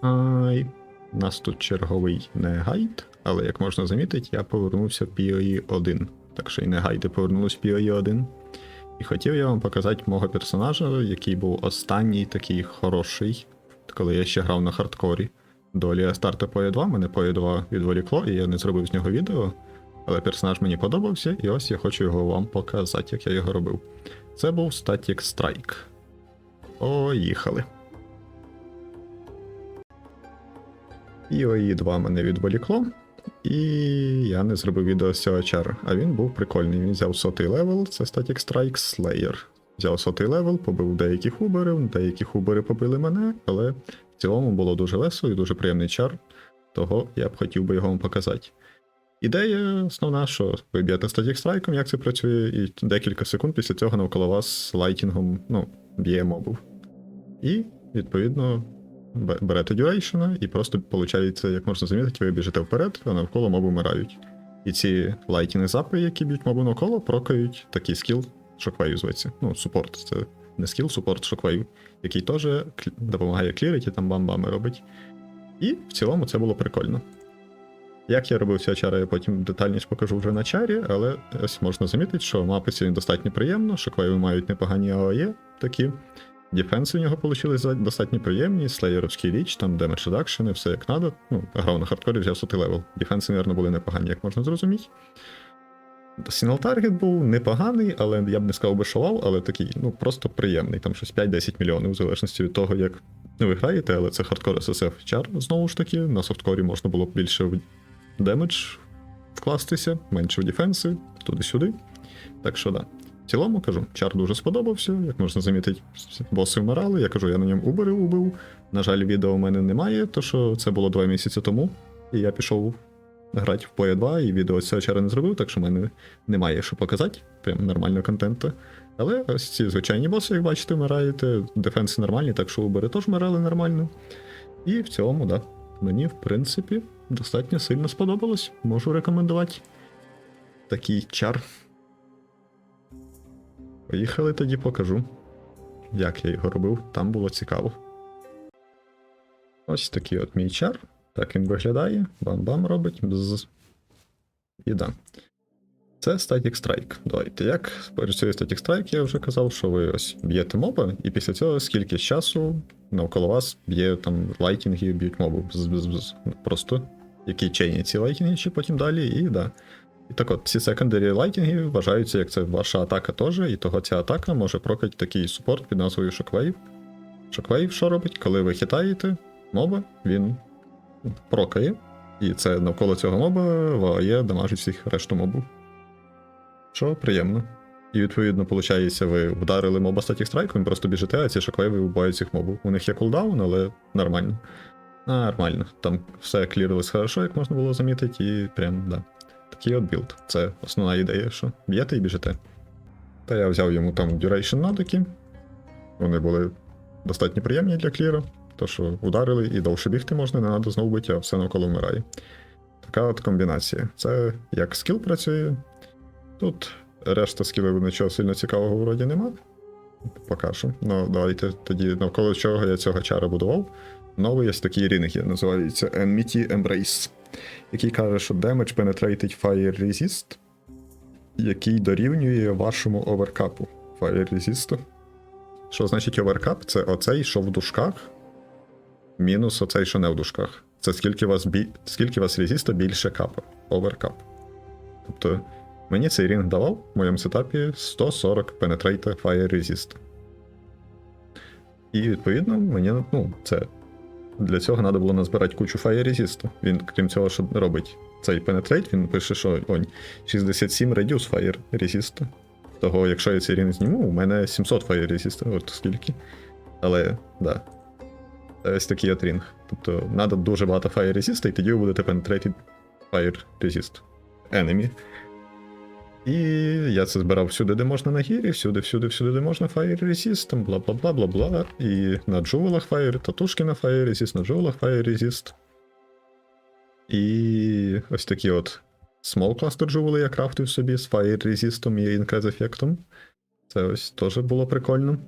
Ай, у нас тут черговий не гайд, але як можна замітити, я повернувся в PoE 1. Так що і не гайди повернулись в PoE 1. І хотів я вам показати мого персонажа, який був останній такий хороший, коли я ще грав на хардкорі. До Лія старту PoE 2 мене PoE 2 відволікло, і я не зробив з нього відео. Але персонаж мені подобався, і ось я хочу його вам показати, як я його робив. Це був Static Strike. Поїхали. І ОІ 2 мене відволікло, і я не зробив відео з цього чара. А він був прикольний. Він взяв сотий левел, це Static Strike Slayer. Взяв сотий левел, побив деяких уберів, деякі убери побили мене, але в цілому було дуже весело і дуже приємний чар. Того я б хотів би його вам показати. Ідея основна, що ви б'єте статік страйком, як це працює, і декілька секунд після цього навколо вас лайтінгом ну, б'є мобів. І, відповідно, берете дюрейшена, і просто виходить, як можна замітити, ви біжите вперед, а навколо моби вмирають. І ці лайтінги запи, які б'ють мобу навколо, прокають такий скіл шоквейв зветься. Ну, супорт, це не скіл, супорт шоквейв, який теж допомагає клірити, там бам-бами робить. І в цілому це було прикольно. Як я робив ця чара, я потім детальніше покажу вже на чарі, але ось можна замітити, що мапи сьогодні достатньо приємно, шоквейви мають непогані АОЄ такі. Дефенси в нього вийшли достатньо приємні, слеєровський річ, там демедж редакшени, все як надо. Ну, грав на хардкорі, взяв сотий левел. Дефенси, мабуть, були непогані, як можна зрозуміти. Сінал таргет був непоганий, але я б не сказав би шовав, але такий, ну просто приємний, там щось 5-10 мільйонів, в залежності від того, як ви граєте, але це хардкор SSF чар, знову ж таки. На софткорі можна було б більше в демедж вкластися, менше в дефенси, туди-сюди. Так що да. В цілому кажу, чар дуже сподобався, як можна замітити, боси вмирали. Я кажу, я на ньому убери убив. На жаль, відео в мене немає, то що це було два місяці тому, і я пішов грати в PoE 2, і відео цього чара не зробив, так що в мене немає що показати, прям нормального контенту. Але ось ці звичайні боси, як бачите, вмираєте, дефенси нормальні, так що убери теж вмирали нормально. І в цілому, да, мені, в принципі, достатньо сильно сподобалось. Можу рекомендувати такий чар. Поїхали тоді покажу, як я його робив, там було цікаво. Ось такий от мій чар. Так він виглядає. Бам-бам робить. Бзз. І да. Це Static Strike. Давайте. Як працює Static Strike, я вже казав, що ви ось б'єте моба, і після цього скільки часу навколо вас б'є там лайтінги, б'ють мобу. Бз-бз-бз. Просто які чейні ці лайтінги, чи потім далі, і да. І так от, ці секондарі лайтінги вважаються, як це ваша атака теж, і того ця атака може прокати такий супорт під назвою Shockwave. Shockwave що робить? Коли ви хитаєте моба, він прокає, і це навколо цього моба ває дамажить всіх решту мобів. Що приємно. І відповідно, виходить, ви вдарили моба статік страйком, просто біжите, а ці шоквейви вбивають цих мобів. У них є кулдаун, але нормально. Нормально. Там все клірилось хорошо, як можна було замітити, і прям, да. Такий от білд. Це основна ідея, що б'єте і біжите. Та я взяв йому там duration надоки. Вони були достатньо приємні для кліра. То, що ударили і довше бігти можна, не треба знову бити, а все навколо вмирає. Така от комбінація. Це як скіл працює. Тут решта скілів нічого сильно цікавого вроді нема. Поки що. Ну, давайте тоді навколо чого я цього чара будував. Новий є такий рінг, я називається Enmity Embrace, який каже, що Damage Penetrated Fire Resist, який дорівнює вашому оверкапу Fire Resist. Що значить оверкап? Це оцей, що в дужках, мінус оцей, що не в дужках. Це скільки вас бі... скільки вас резіста більше капа. Оверкап. Тобто, мені цей рінг давав в моєму сетапі 140 Penetrate Fire Resist. І відповідно, мені ну, це для цього треба було назбирати кучу Resist. Він, крім цього, що робить цей Penetrate, він пише, що онь, 67 Reduce Fire Resist. Того, якщо я цей рінг зніму, у мене 700 Fire Resist, от скільки. Але, да. Ось такий от рінг. Тобто, треба дуже багато Fire Resist, і тоді ви будете Penetrated Fire Resist Enemy. І я це збирав всюди, де можна на гірі, всюди, всюди, всюди, де можна Fire Resist, там бла бла бла бла бла. І на джувелах Fire, татушки на Fire Resist, на джувелах Fire Resist. І ось такі от Small Cluster джувели я крафтив собі з Fire Resist і Increase ефектом. Це ось теж було прикольно.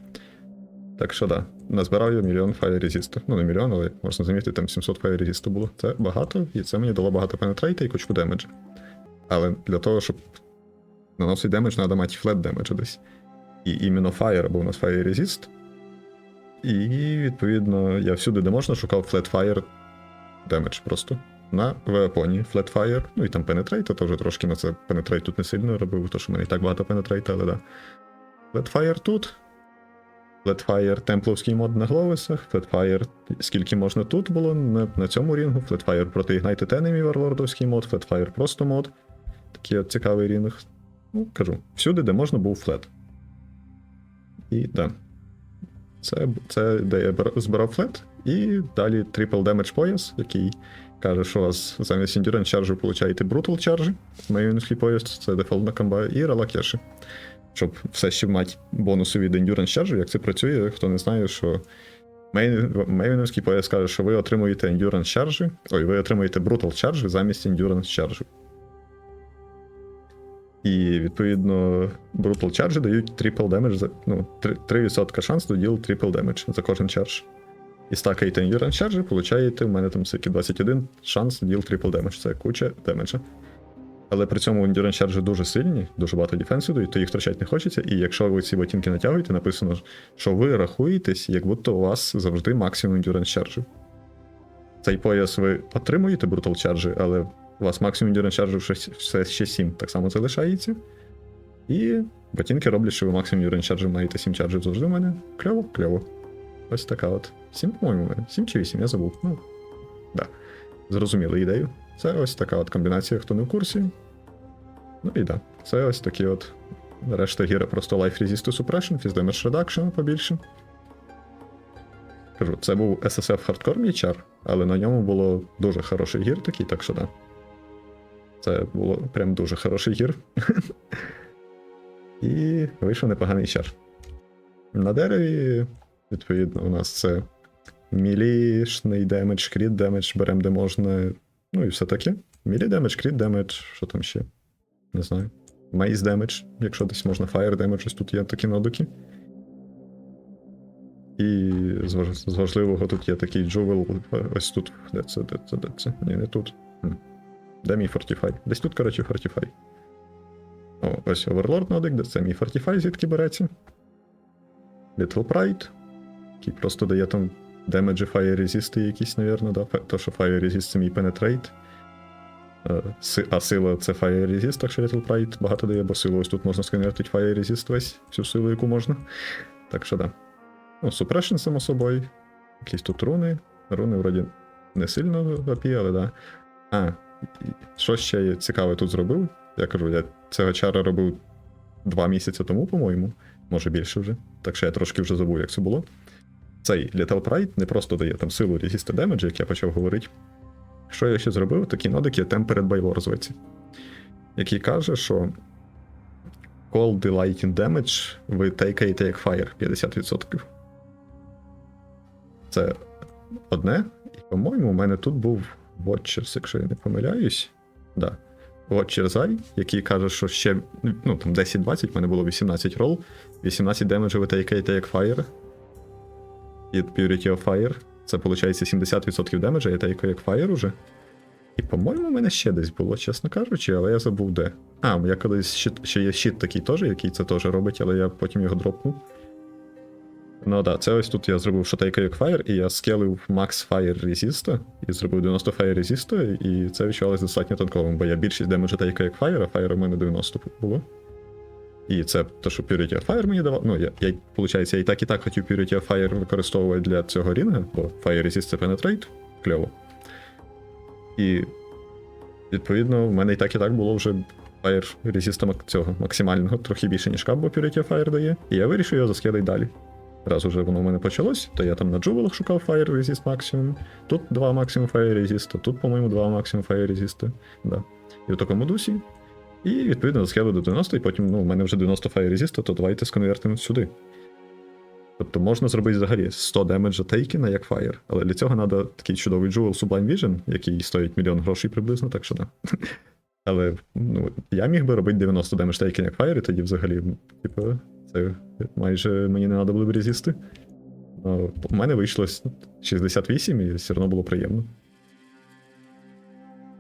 Так що да, назбирав я мільйон Fire Resist. Ну, не мільйон, але можна замітити, там 700 Fire Resist було. Це багато, і це мені дало багато пенетрейта і кучку демеджа. Але для того, щоб наносити демедж, треба мати флет демеджа десь. І іменно Fire, бо у нас Fire Resist. І відповідно я всюди, де можна, шукав Flat Fire демедж просто. На веапоні Flat Fire, ну і там Penetrate, теж трошки на це Penetrate тут не сильно робив, тому що в мене і так багато Penetrate, але да. Flat Fire тут. Flat Fire темпловський мод на Гловисах, Flat Fire скільки можна тут було на, на цьому рінгу, Flat Fire проти Ignited Enemy Warlordовський мод, Flat Fire просто мод. Такий от цікавий рінг. Ну, кажу, всюди, де можна, був флет. І да. Це, це де я збирав флет. І далі Triple Damage пояс, який каже, що у вас замість Endurance чаржу получаєте Brutal чаржі. Майонівський пояс, це дефолтна комба, і релакеші. Щоб все ще мати бонуси від Endurance чаржу, як це працює, хто не знає, що Мейвенівський пояс каже, що ви отримуєте Endurance чаржі, ой, ви отримуєте Brutal чаржі замість Endurance чаржі. І відповідно Brutal Charge дають damage за ну, 3%, 3% шанс до діл triple damage за кожен чардж. І стакаєте Endurance Charge, получаєте, в мене там всякі 21 шанс діл triple damage. Це куча демеджа. Але при цьому Endurance Charge дуже сильні, дуже багато дефенсу дають, то їх втрачати не хочеться. І якщо ви ці ботинки натягуєте, написано, що ви рахуєтесь, як будто у вас завжди максимум Endurance Charge. Цей пояс ви отримуєте Brutal Charge, але у вас максимум Charge ще- все ще 7, так само залишається. І ботинки роблять, що ви максимум Charge маєте 7 чарджів завжди у мене. Кльово, кльово. Ось така от. 7, по-моєму, 7 чи 8, я забув. Ну, да. Зрозуміли ідею. Це ось така от комбінація, хто не в курсі. Ну і да. Це ось такі от. Решта гіра просто Life Resist Suppression, Fizz Damage Reduction побільше. Кажу, це був SSF Hardcore мічар, але на ньому було дуже хороший гір такий, так що да. Це було прям дуже хороший гір. І вийшов непоганий чар. На дереві, відповідно, у нас це мілішний демедж, кріт демедж, беремо де можна. Ну і все таке. Мілі демедж, кріт демедж, що там ще? Не знаю. Мейз демедж, якщо десь можна фаєр демедж, ось тут є такі нодуки. І з важ- з важливого тут є такий джувел. Ось тут. Де це, де це, де це? Ні, не тут. Де мій Fortify? Десь тут, коротше, Fortify. О, ось Overlord нодик, де це мій Fortify, звідки береться. Little Pride, який просто дає там демеджі Fire Resist якісь, навірно, да? То, що Fire Resist це мій Penetrate. Е, А сила це Fire Resist, так що Little Pride багато дає, бо силу ось тут можна сконвертити Fire Resist весь, всю силу, яку можна. Так що да. Ну, Suppression, само собою. Якісь тут руни. Руни, вроді, не сильно OP, але да. А, що ще цікаве тут зробив? Я кажу, я цього чара робив два місяці тому, по-моєму, може більше вже. Так що я трошки вже забув, як це було. Цей Little Pride не просто дає там силу Resist Damage, як я почав говорити. Що я ще зробив? Такий нодик є Tempered by War. Який каже, що Cold Delighting Damage ви тейкаєте як Fire 50%. Це одне. І, по-моєму, у мене тут був Watchers, якщо я не помиляюсь. Да. Watchers Eye, який каже, що ще ну, там 10-20, в мене було 18 рол, 18 демеджів тейкаєте як Fire. І Purity of Fire. Це виходить 70% демеджа, я тейкаю як Fire уже. І, по-моєму, у мене ще десь було, чесно кажучи, але я забув де. А, я колись щит, ще є щит такий теж, який це теж робить, але я потім його дропнув. Ну да, це ось тут я зробив шотейка як Fire, і я скелив Max Fire Resist, і зробив 90 Fire Resist, і це відчувалося достатньо танковим, бо я більшість демеджа тейка як Fire, а Fire у мене 90 було. І це те, що Purity of Fire мені давав. Ну, я, виходить, я і так і так хотів Purity of Fire використовувати для цього рінга, бо Fire Resist це Penetrate, кльово. І відповідно, в мене і так і так було вже Fire Resist цього максимального, трохи більше, ніж кап, бо Purity of Fire дає. І я вирішив його заскелити далі. Раз уже воно в мене почалось, то я там на джувелах шукав Fire Resist максимум. Тут два максимум Fire Resist, тут, по-моєму, два максимум Fire Resist. Да. І в такому дусі. І відповідно заскелив до 90, і потім, ну, в мене вже 90 Fire Resist, то давайте сконвертимо сюди. Тобто можна зробити взагалі 100 демеджа тейкіна як Fire, але для цього треба такий чудовий Jewel Sublime Vision, який стоїть мільйон грошей приблизно, так що да. Але ну, я міг би робити 90 демедж тейкін як Fire, і тоді взагалі, типу, це майже мені не треба було б резісти. У мене вийшло 68 і все одно було приємно.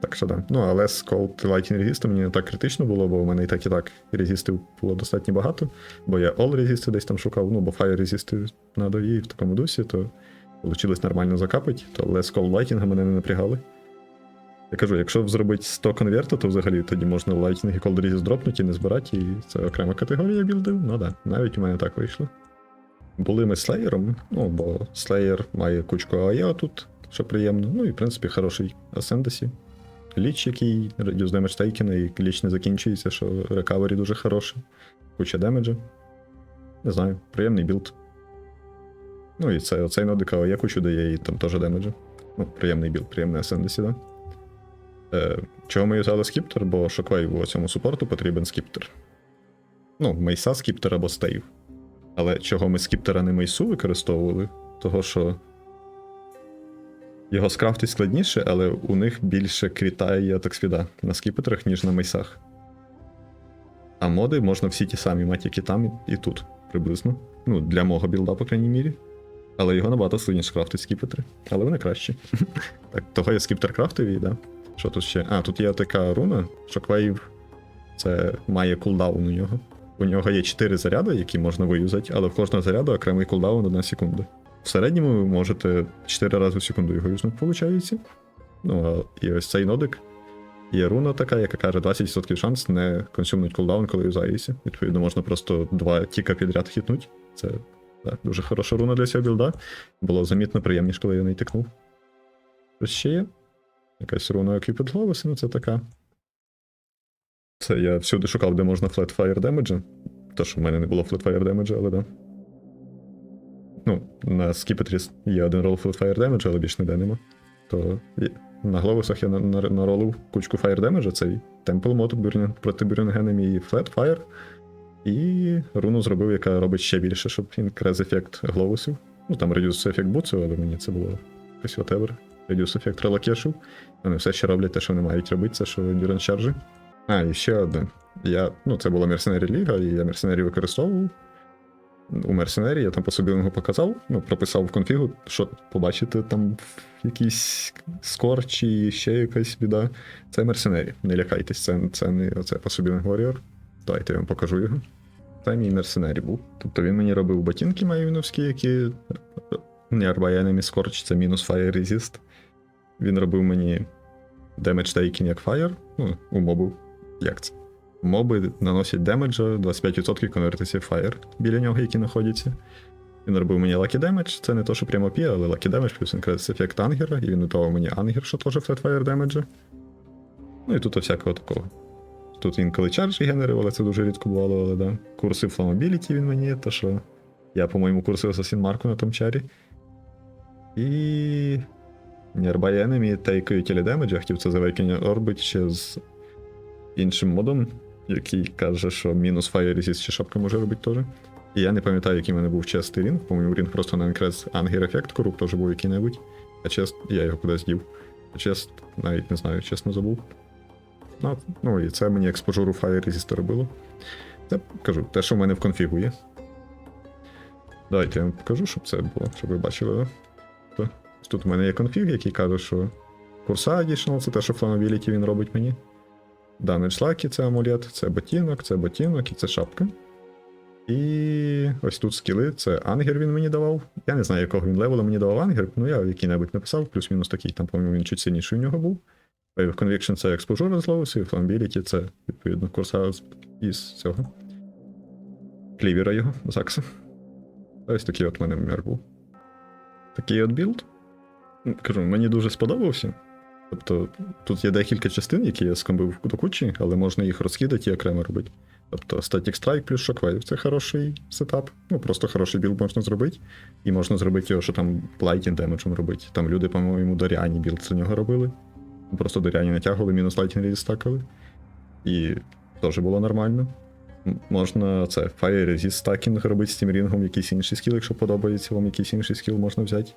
Так що да. Ну, але з Cold Lighting Resist мені не так критично було, бо у мене і так і так резистів було достатньо багато. Бо я All Resist десь там шукав, ну, бо Fire Resist на дові в такому дусі, то вийшло нормально закапати, то з Cold Lighting мене не напрягали. Я кажу, якщо зробити 100 конверту, то взагалі тоді можна Lightning і Cold Resist дропнути і не збирати, і це окрема категорія білдів. Ну да, навіть у мене так вийшло. Були ми слеєром, ну, бо слеєр має кучку АЯ тут, що приємно. Ну і в принципі хороший Ascendancy. Ліч, який reduce damage taken, і ліч не закінчується, що рекавері дуже хороший. Куча демеджа. Не знаю, приємний білд. Ну і це, оцей нодик АЯ кучу дає і там теж демеджа. Ну, приємний білд, приємний Ascendancy, да. Е, чого ми взяли скіптер, бо шоквейву цьому супорту потрібен скіптер. Ну, мейса скіптер або стейв. Але чого ми скіптера не мейсу використовували? Того, що його скрафтить складніше, але у них більше крітає і атаксвіда на скіпетрах, ніж на мейсах. А моди можна всі ті самі мати, як і там, і, тут, приблизно. Ну, для мого білда, по крайній мірі. Але його набагато складніше крафтить скіпетри. Але вони кращі. так, того я скіптер крафтив і, да. Що тут ще? А, тут є така руна, Shockwave. Це має кулдаун у нього. У нього є 4 заряди, які можна виюзати, але в кожного заряду окремий кулдаун 1 секунда. В середньому ви можете 4 рази в секунду його юзнути, виходить. Ну, а і ось цей нодик. Є руна така, яка каже 20% шанс не консюмнуть кулдаун, коли юзаєшся. Відповідно, можна просто два тіка підряд хітнуть. Це так, дуже хороша руна для цього білда. Було замітно приємніше, коли я не тикнув. Щось ще є? Якась руна Cupid Globus, ну це така. Це я всюди шукав, де можна Flatfire Damage. То, що в мене не було Flatfire Damage, але да. Ну, на Скіпетріс є один рол Flatfire Damage, але більш ніде нема. То на глобусах я на- на- наролив кучку Fire Damage, цей Temple мод проти Burning і Flatfire. І руну зробив, яка робить ще більше, щоб інкрез ефект глобусів. Ну там Reduce ефект бутсу, але мені це було якось whatever. Reduce ефект релакешів. Вони все ще роблять те, що вони мають робити, це що Endurance Charge. А, і ще одне. Я, ну, це була Мерсенері Ліга, і я Мерсенері використовував. У Мерсенері я там по собі показав, ну, прописав в конфігу, що побачите там якийсь скор чи ще якась біда. Це Мерсенері. Не лякайтесь, це, це не оце по собі Warrior. Давайте я вам покажу його. Це мій Мерсенері був. Тобто він мені робив ботинки майвіновські, які Nearby Enemy Scorch, це мінус Fire Resist. Він робив мені Damage Taking як Fire, ну, у мобу. Як це? Моби наносять демеджа, 25% конвертиться в Fire біля нього, які знаходяться. Він робив мені Lucky Damage, це не то, що прямо пі, але Lucky Damage плюс інкредс ефект Ангера, і він готував мені Ангер, що теж Flatfire Damage. Ну і тут всякого такого. Тут інколи чарджі генерив, але це дуже рідко бувало, але да. Курси Flammability він мені, то що я, по-моєму, курсив Assassin Марку на тому чарі. І. Nearby Enemy тейкають тілі демедж, я хотів це завейкення Orbit ще з іншим модом, який каже, що мінус Fire Resist чи шапка може робити теж. І я не пам'ятаю, який в мене був честий рінг. По-моєму, рінг просто на інкрес Ангер ефект коруб теж був який-небудь. А чест, я його кудись дів. А чест, навіть не знаю, чесно забув. Ну, ну і це мені експожуру Fire Resist робило. Це кажу, те, що в мене в конфігу є. Давайте я вам покажу, щоб це було, щоб ви бачили. да? Тут в мене є конфіг, який каже, що курса Additional, це те, що Flammability він робить мені. Damage Lucky це амулет, це ботинок, це ботинок і це шапка. І ось тут скіли, це ангер він мені давав. Я не знаю, якого він левела мені давав ангер, ну я який-небудь написав, плюс-мінус такий, там, по-моєму, він чуть сильніший у нього був. Wave Conviction це експожура з ловусу, і Flammability це, відповідно, курса із цього. Клівера його, Закса. Ось такий от в мене мір був. Такий от білд. Ну, Кажу, мені дуже сподобався. Тобто, тут є декілька частин, які я скомбив до кучі, але можна їх розкидати і окремо робити. Тобто Static Strike плюс Shockwave це хороший сетап. Ну, просто хороший білд можна зробити. І можна зробити його, що там Lightning демеджем робити. Там люди, по-моєму, Доріані білд з нього робили. Просто Доріані натягували, мінус Lightning Resist стакали. І теж було нормально. Можна це Fire Resist стакінг робити з тим рінгом, якийсь інший скіл, якщо подобається вам якийсь інший скіл можна взяти.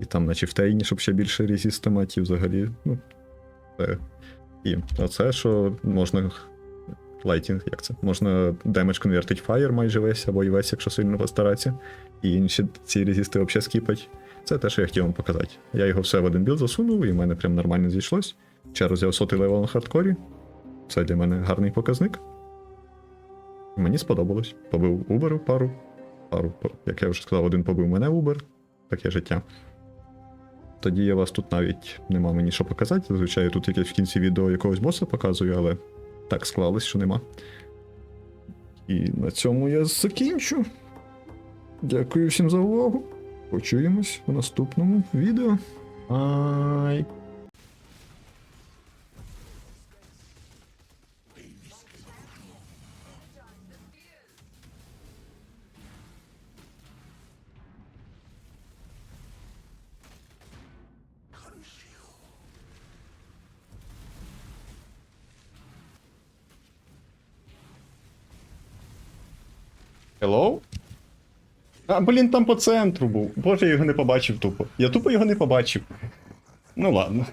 І там на чифтейні, щоб ще більше резіста мати, і взагалі. Ну, це. І оце, що можна Лайтінг, як це? Можна демедж конвертить Fire майже весь або і весь, якщо сильно постаратися. І інші ці резисти взагалі скіпать. Це те, що я хотів вам показати. Я його все в один білд засунув, і в мене прям нормально зійшлось. Чару взяв сотий левел на хардкорі. Це для мене гарний показник. Мені сподобалось. Побив Uber пару. Пару, як я вже сказав, один побив мене Uber. Таке життя. Тоді я вас тут навіть нема мені що показати. Зазвичай тут якесь в кінці відео якогось боса показую, але так склалось, що нема. І на цьому я закінчу. Дякую всім за увагу. Почуємось у наступному відео. Ай. Hello? А, блін, там по центру був. Боже, я його не побачив тупо. Я тупо його не побачив. Ну ладно.